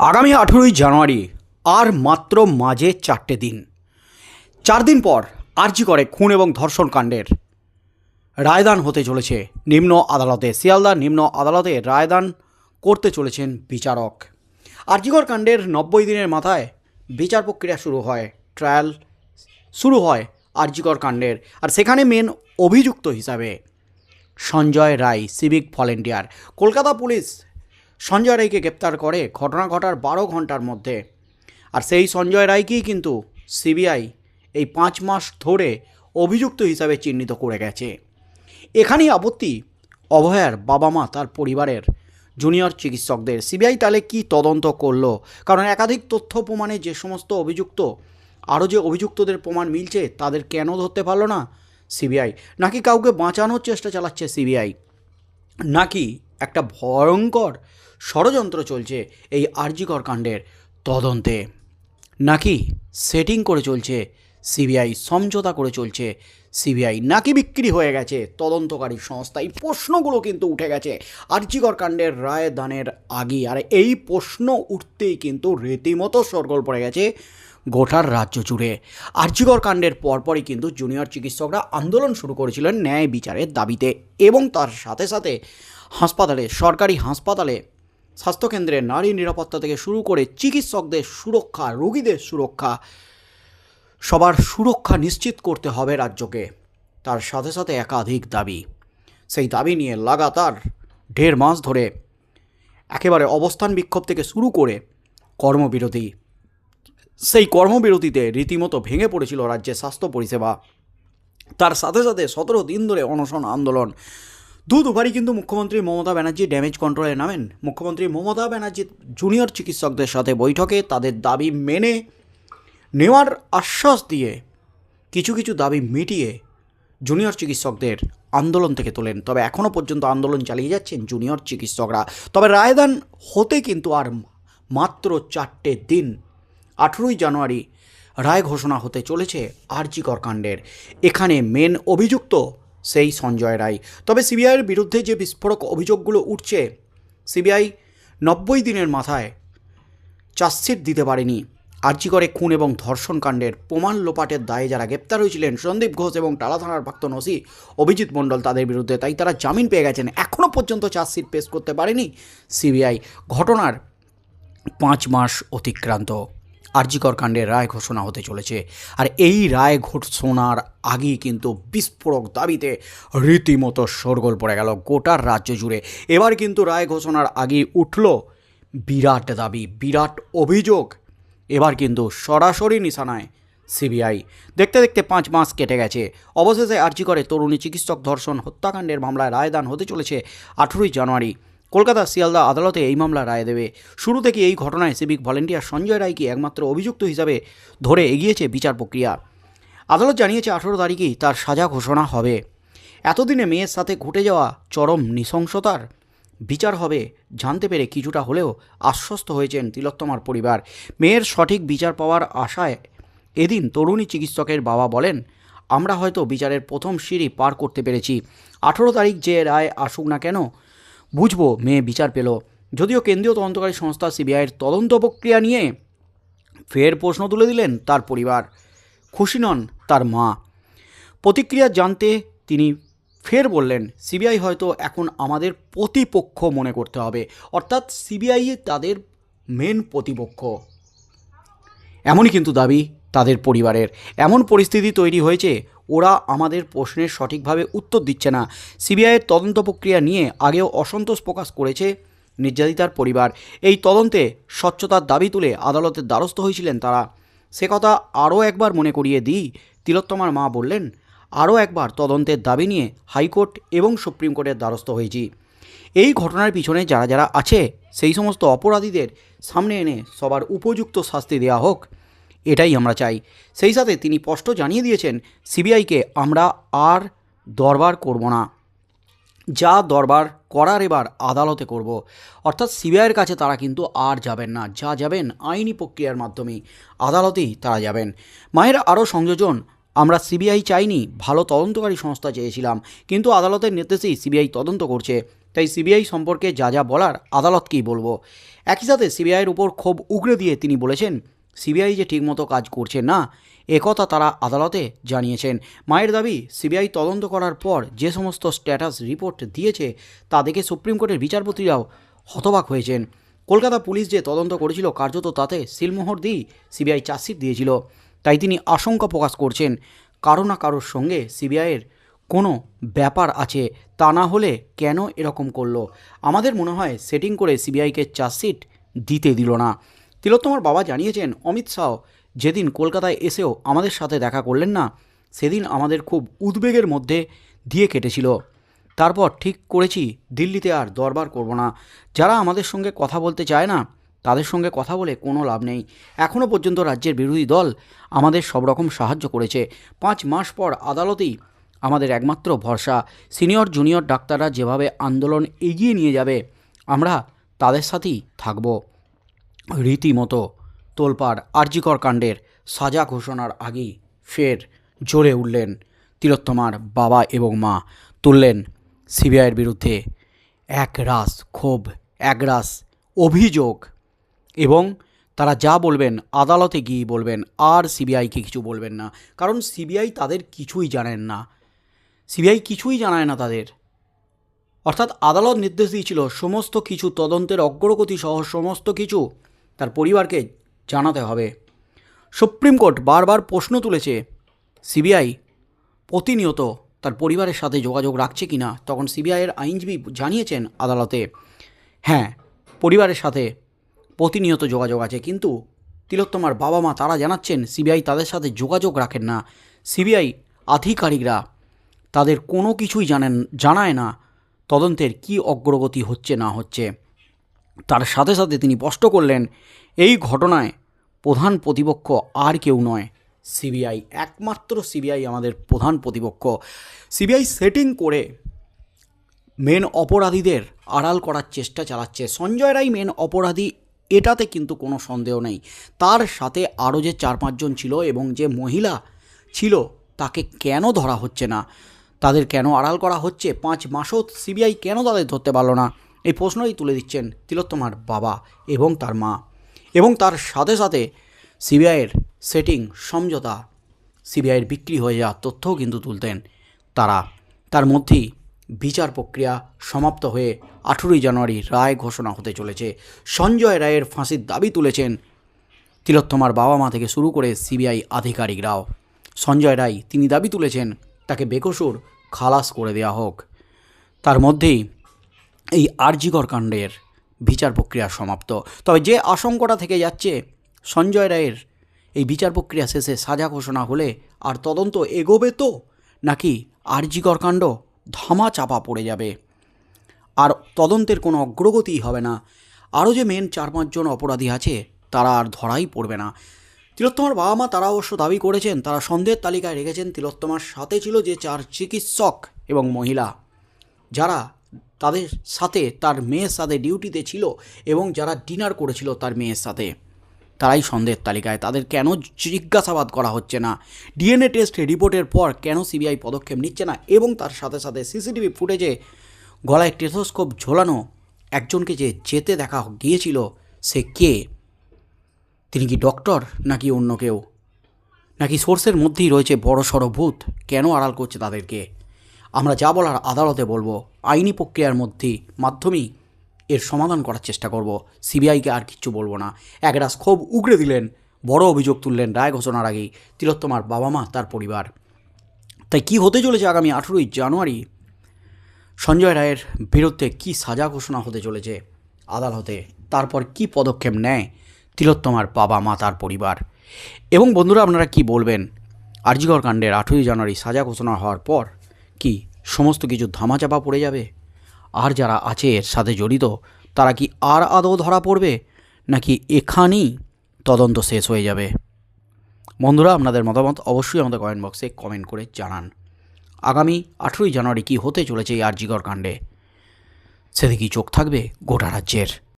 আগামী আঠেরোই জানুয়ারি আর মাত্র মাঝে চারটে দিন। চার দিন পর আর্জি করে খুন এবং ধর্ষণ কাণ্ডের। রায়দান হতে চলেছে নিম্ন আদালতে। শিয়ালদা নিম্ন আদালতে রায়দান করতে চলেছেন বিচারক। আর্জিকর কাণ্ডের নব্বই দিনের মাথায় বিচার প্রক্রিয়া শুরু হয়, ট্রায়াল শুরু হয় আর্জিকর কাণ্ডের। আর সেখানে মেন অভিযুক্ত হিসাবে Sanjay Roy, civic volunteer. Kolkata police Sanjay রায়কে গ্রেপ্তার করে। ঘটনা ঘটার বারো ঘণ্টার মধ্যে। আর সেই সঞ্জয় রায়কেই কিন্তু সিবিআই এই পাঁচ মাস ধরে অভিযুক্ত হিসাবে চিহ্নিত করে গেছে। এখানেই আপত্তি অভয়ার বাবা মা তার পরিবারের জুনিয়র চিকিৎসকদের। সিবিআই তাহলে কি তদন্ত করল? কারণ একাধিক তথ্য প্রমাণে যে সমস্ত অভিযুক্ত, আরও যে অভিযুক্তদের প্রমাণ মিলছে, তাদের কেন ধরতে পারল না সিবিআই? নাকি কাউকে বাঁচানোর চেষ্টা চালাচ্ছে সিবিআই? নাকি একটা ভয়ঙ্কর ষড়যন্ত্র চলছে এই আরজিকর কাণ্ডের তদন্তে। নাকি সেটিং করে চলছে, সিবিআই সমঝোতা করে চলছে, সিবিআই নাকি বিক্রি হয়ে গেছে, তদন্তকারী সংস্থা, এই প্রশ্নগুলো কিন্তু উঠে গেছে আর্জিকর কাণ্ডের রায় দানের আগে আর এই প্রশ্ন উঠতেই কিন্তু রীতিমতো সরগোল পড়ে গেছে গোটার রাজ্য জুড়ে। আর্জিকর কাণ্ডের পরপরই কিন্তু জুনিয়র চিকিৎসকরা আন্দোলন শুরু করেছিলেন ন্যায় বিচারের দাবিতে এবং তার সাথে সাথে হাসপাতালে, সরকারি হাসপাতালে স্বাস্থ্যকেন্দ্রে নারী নিরাপত্তা থেকে শুরু করে চিকিৎসকদের সুরক্ষা, রোগীদের সুরক্ষা, সবার সুরক্ষা নিশ্চিত করতে হবে রাজ্যকে। তার সাথে সাথে একাধিক দাবি। সেই দাবি নিয়ে লাগাতার দেড় মাস ধরে একেবারে অবস্থান বিক্ষোভ থেকে শুরু করে কর্মবিরতি। সেই কর্মবিরতিতে রীতিমতো ভেঙে পড়েছিল রাজ্যের স্বাস্থ্য পরিষেবা। তার সাথে সাথে সতেরো দিন ধরে অনশন আন্দোলন দু দুবারই কিন্তু মুখ্যমন্ত্রী মমতা ব্যানার্জি ড্যামেজ কন্ট্রোলে নামেন। মুখ্যমন্ত্রী মমতা ব্যানার্জি জুনিয়র চিকিৎসকদের সাথে বৈঠকে তাদের দাবি মেনে নেওয়ার আশ্বাস দিয়ে কিছু কিছু দাবি মিটিয়ে জুনিয়র চিকিৎসকদের আন্দোলন থেকে তোলেন। তবে এখনও পর্যন্ত আন্দোলন চালিয়ে যাচ্ছেন জুনিয়র চিকিৎসকরা। তবে রায়দান হতে কিন্তু আর মাত্র চারটে দিন। আঠেরোই জানুয়ারি রায় ঘোষণা হতে চলেছে আরজিকর কাণ্ডের। এখানে মেন অভিযুক্ত সেই সঞ্জয় রায়। তবে সিবিআইয়ের বিরুদ্ধে যে বিস্ফোরক অভিযোগগুলো উঠছে, সিবিআই নব্বই দিনের মাথায় চার্জশিট দিতে পারেনি। আর্জিকরে খুন এবং ধর্ষণ কাণ্ডের প্রমাণ লোপাটের দায়ে যারা গ্রেপ্তার হয়েছিলেন, সন্দীপ ঘোষ এবং টালা থানার প্রাক্তন ওসি অভিজিৎ মণ্ডল তাদের বিরুদ্ধে, তাই তারা জামিন পেয়ে গেছেন। এখনও পর্যন্ত চার্জশিট পেশ করতে পারেনি সিবিআই। ঘটনার পাঁচ মাস অতিক্রান্ত। আরজিকর কাণ্ডের রায় ঘোষণা হতে চলেছে। আর এই রায় ঘোষণার আগেই কিন্তু বিস্ফোরক দাবিতে রীতিমতো শোরগোল পড়ে গেল গোটার রাজ্য জুড়ে। এবার কিন্তু রায় ঘোষণার আগেই উঠল বিরাট দাবি, বিরাট অভিযোগ। এবার কিন্তু সরাসরি নিশানায় সিবিআই। দেখতে দেখতে পাঁচ মাস কেটে গেছে। অবশেষে আর্জি করে তরুণী চিকিৎসক ধর্ষণ হত্যাকাণ্ডের মামলায় রায়দান হতে চলেছে আঠেরোই জানুয়ারি। কলকাতা শিয়ালদা আদালতে এই মামলা রায় দেবে। শুরু থেকে এই ঘটনায় সিভিক ভলেন্টিয়ার সঞ্জয় রায়কে একমাত্র অভিযুক্ত হিসাবে ধরে এগিয়েছে বিচার প্রক্রিয়া। আদালত জানিয়েছে, আঠেরো তারিখেই তার সাজা ঘোষণা হবে। এতদিনে মেয়ের সাথে ঘটে যাওয়া চরম নৃশংসতার বিচার হবে জানতে পেরে কিছুটা হলেও আশ্বস্ত হয়েছেন তিলোত্তমার পরিবার। মেয়ের সঠিক বিচার পাওয়ার আশায় এদিন তরুণী চিকিৎসকের বাবা বলেন, আমরা হয়তো বিচারের প্রথম সিঁড়ি পার করতে পেরেছি। আঠেরো তারিখ যে রায় আসুক না কেন বুঝব, মেয়ে বিচার পেল। যদিও কেন্দ্রীয় তদন্তকারী সংস্থা সিবিআইয়ের তদন্ত প্রক্রিয়া নিয়ে ফের প্রশ্ন তুলে দিলেন তার পরিবার। খুশি নন তার মা। প্রতিক্রিয়া জানতে তিনি ফের বললেন, সিবিআই হয়তো এখন আমাদের প্রতিপক্ষ মনে করতে হবে। অর্থাৎ সিবিআই তাদের মেন প্রতিপক্ষ। এমনই কিন্তু দাবি তাদের পরিবারের। এমন পরিস্থিতি তৈরি হয়েছে ওরা আমাদের প্রশ্নের সঠিকভাবে উত্তর দিচ্ছে না। সিবিআইয়ের তদন্ত প্রক্রিয়া নিয়ে আগেও অসন্তোষ প্রকাশ করেছে নির্যাতিতার পরিবার। এই তদন্তে স্বচ্ছতার দাবি তুলে আদালতের দ্বারস্থ হয়েছিলেন তারা। সে কথা আরও একবার মনে করিয়ে দিই, তিলোত্তমার মা বললেন, আরও একবার তদন্তের দাবি নিয়ে হাইকোর্ট এবং সুপ্রিম কোর্টের দ্বারস্থ হয়েছি। এই ঘটনার পিছনে যারা যারা আছে, সেই সমস্ত অপরাধীদের সামনে এনে সবার উপযুক্ত শাস্তি দেওয়া হোক। এটাই আমরা চাই। সেই সাথে তিনি স্পষ্ট জানিয়ে দিয়েছেন, সিবিআইকে আমরা আর দরবার করব না। যা দরবার করার এবার আদালতে করব। অর্থাৎ সিবিআইয়ের কাছে তারা কিন্তু আর যাবেন না। যা যাবেন আইনি প্রক্রিয়ার মাধ্যমেই আদালতেই তারা যাবেন। মায়ের আরও সংযোজন, আমরা সিবিআই চাইনি, ভালো তদন্তকারী সংস্থা চেয়েছিলাম, কিন্তু আদালতের নির্দেশেই সিবিআই তদন্ত করছে। তাই সিবিআই সম্পর্কে যা যা বলার আদালতকেই বলব? একই সাথে সিবিআইয়ের উপর ক্ষোভ উগড়ে দিয়ে তিনি বলেছেন সিবিআই যে ঠিকমতো কাজ করছে না একথা তারা আদালতে জানিয়েছেন। মায়ের দাবি, সিবিআই তদন্ত করার পর যে সমস্ত স্ট্যাটাস রিপোর্ট দিয়েছে, তা দেখে সুপ্রিম কোর্টের বিচারপতিরাও হতবাক হয়েছেন। কলকাতা পুলিশ যে তদন্ত করেছিল কার্যত তাতে সিলমোহর দিয়েই সিবিআই চার্জশিট দিয়েছিল। তাই তিনি আশঙ্কা প্রকাশ করছেন, কারও না কারোর সঙ্গে সিবিআইয়ের কোনো ব্যাপার আছে, তা না হলে কেন এরকম করল? আমাদের মনে হয় সেটিং করে সিবিআইকে চার্জশিট দিতে দিল না। তিলোত্তমার বাবা জানিয়েছেন, অমিত শাহ যেদিন কলকাতায় এসেও আমাদের সাথে দেখা করলেন না, সেদিন আমাদের খুব উদ্বেগের মধ্যে দিয়ে কেটেছিল। তারপর ঠিক করেছি, দিল্লিতে আর দরবার করব না। যারা আমাদের সঙ্গে কথা বলতে চায় না, তাদের সঙ্গে কথা বলে কোনো লাভ নেই। এখনও পর্যন্ত রাজ্যের বিরোধী দল আমাদের সব রকম সাহায্য করেছে। পাঁচ মাস পর আদালতেই আমাদের একমাত্র ভরসা। সিনিয়র, জুনিয়র ডাক্তাররা যেভাবে আন্দোলন এগিয়ে নিয়ে যাবে, আমরা তাদের সাথেই থাকব। রীতিমতো তোলপাড় আরজিকর কাণ্ডের সাজা ঘোষণার আগেই ফের জোরে উঠলেন তিলোত্তমার বাবা এবং মা। তুললেন সিবিআইয়ের বিরুদ্ধে এক রাস ক্ষোভ এক রাস অভিযোগ এবং তারা যা বলবেন আদালতে গিয়ে বলবেন, আর সিবিআইকে কিছু বলবেন না। কারণ সিবিআই তাদের কিছুই জানেন না। সিবিআই কিছুই জানায় না তাদের। অর্থাৎ আদালত নির্দেশ দিয়েছিল, সমস্ত কিছু তদন্তের অগ্রগতি সহ সমস্ত কিছু তার পরিবারকে জানাতে হবে। সুপ্রিম কোর্ট বারবার প্রশ্ন তুলেছে, সিবিআই প্রতিনিয়ত তার পরিবারের সাথে যোগাযোগ রাখছে কি না? তখন সিবিআইয়ের আইনজীবী জানিয়েছেন আদালতে হ্যাঁ পরিবারের সাথে প্রতিনিয়ত যোগাযোগ আছে, কিন্তু তিলোত্তমার বাবা মা তারা জানাচ্ছেন, সিবিআই তাদের সাথে যোগাযোগ রাখেন না। সিবিআই আধিকারিকরা তাদের কোনো কিছুই জানেন, জানায় না, তদন্তের কি অগ্রগতি হচ্ছে না হচ্ছে? তার সাথে সাথে তিনি স্পষ্ট করলেন, এই ঘটনায় প্রধান প্রতিপক্ষ আর কেউ নয়। সিবিআই, একমাত্র সিবিআই আমাদের প্রধান প্রতিপক্ষ। সিবিআই সেটিং করে মেন অপরাধীদের আড়াল করার চেষ্টা চালাচ্ছে। সঞ্জয় রায় মেন অপরাধী, এটাতে কিন্তু কোনো সন্দেহ নেই। তার সাথে আরও যে চার পাঁচজন ছিল এবং যে মহিলা ছিল, তাকে কেন ধরা হচ্ছে না? তাদের কেন আড়াল করা হচ্ছে? পাঁচ মাসও সিবিআই কেন তাদের ধরতে পারল না? এই প্রশ্নই তুলে দিচ্ছেন তিলোত্তমার বাবা এবং তার মা। এবং তার সাথে সাথে সিবিআইয়ের সেটিং সমঝোতা, সিবিআইয়ের বিক্রি হয়ে যাওয়ার তথ্যও কিন্তু তুলতেন তারা। তার মধ্যেই বিচার প্রক্রিয়া সমাপ্ত হয়ে আঠেরোই জানুয়ারি রায় ঘোষণা হতে চলেছে। সঞ্জয় রায়ের ফাঁসির দাবি তুলেছেন তিলোত্তমার বাবা মা থেকে শুরু করে সিবিআই আধিকারিকরাও। সঞ্জয় রায় তিনি দাবি তুলেছেন, তাকে বেকসুর খালাস করে দেওয়া হোক। তার মধ্যেই এই আরজিকর কাণ্ডের বিচার প্রক্রিয়া সমাপ্ত। তবে যে আশঙ্কাটা থেকে যাচ্ছে, সঞ্জয় রায়ের এই বিচার প্রক্রিয়া শেষে সাজা ঘোষণা হলে আর তদন্ত এগোবে তো? নাকি আরজিকর কাণ্ড ধামা চাপা পড়ে যাবে? আর তদন্তের কোনো অগ্রগতিই হবে না। আরও যে মেন চার পাঁচজন অপরাধী আছে, তারা আর ধরাই পড়বে না। তিলোত্তমার বাবা মা তারা অবশ্য দাবি করেছেন, তারা সন্দেহের তালিকায় রেখেছেন, তিলোত্তমার সাথে ছিল যে চার চিকিৎসক এবং মহিলা। যারা তাদের সাথে তার মেয়ের সাথে ডিউটিতে ছিল এবং যারা ডিনার করেছিল তার মেয়ের সাথে। তারাই সন্দেহের তালিকায়। তাদের কেন জিজ্ঞাসাবাদ করা হচ্ছে না? ডিএনএ টেস্ট রিপোর্টের পর কেন সিবিআই পদক্ষেপ নিচ্ছে না? এবং তার সাথে সাথে সিসিটিভি ফুটেজে গলায় টেথোস্কোপ ঝোলানো একজনকে যে যেতে দেখা গিয়েছিল, সে কে? তিনি কি ডক্টর নাকি অন্য কেউ? নাকি সোর্সের মধ্যেই রয়েছে বড় সড়ো ভূত? কেন আড়াল করছে তাদেরকে? আমরা যা বলার আদালতে বলব, আইনি প্রক্রিয়ার মধ্যে মাধ্যমেই এর সমাধান করার চেষ্টা করব। সিবিআইকে আর কিচ্ছু বলব না। একরাস ক্ষোভ উগড়ে দিলেন, বড় অভিযোগ তুললেন রায় ঘোষণার আগেই তিলোত্তমার বাবা মা তার পরিবার। তাই কি হতে চলেছে আগামী আঠেরোই জানুয়ারি? সঞ্জয় রায়ের বিরুদ্ধে কি সাজা ঘোষণা হতে চলেছে আদালতে? তারপর কি পদক্ষেপ নেয় তিলোত্তমার বাবা মা তার পরিবার? এবং বন্ধুরা, আপনারা কি বলবেন? আরজিগড় কাণ্ডের আঠেরোই জানুয়ারি সাজা ঘোষণা হওয়ার পর কি সমস্ত কিছু ধামাচাপা পড়ে যাবে। আর যারা আছে এর সাথে জড়িত, তারা কি আর আদৌ ধরা পড়বে? নাকি এখানেই তদন্ত শেষ হয়ে যাবে? বন্ধুরা, আপনাদের মতামত অবশ্যই আমাদের কমেন্ট বক্সে কমেন্ট করে জানান। আগামী আঠেরোই জানুয়ারি কি হতে চলেছে এই আরজিগড় কাণ্ডে? সেদিকেই চোখ থাকবে গোটা রাজ্যের।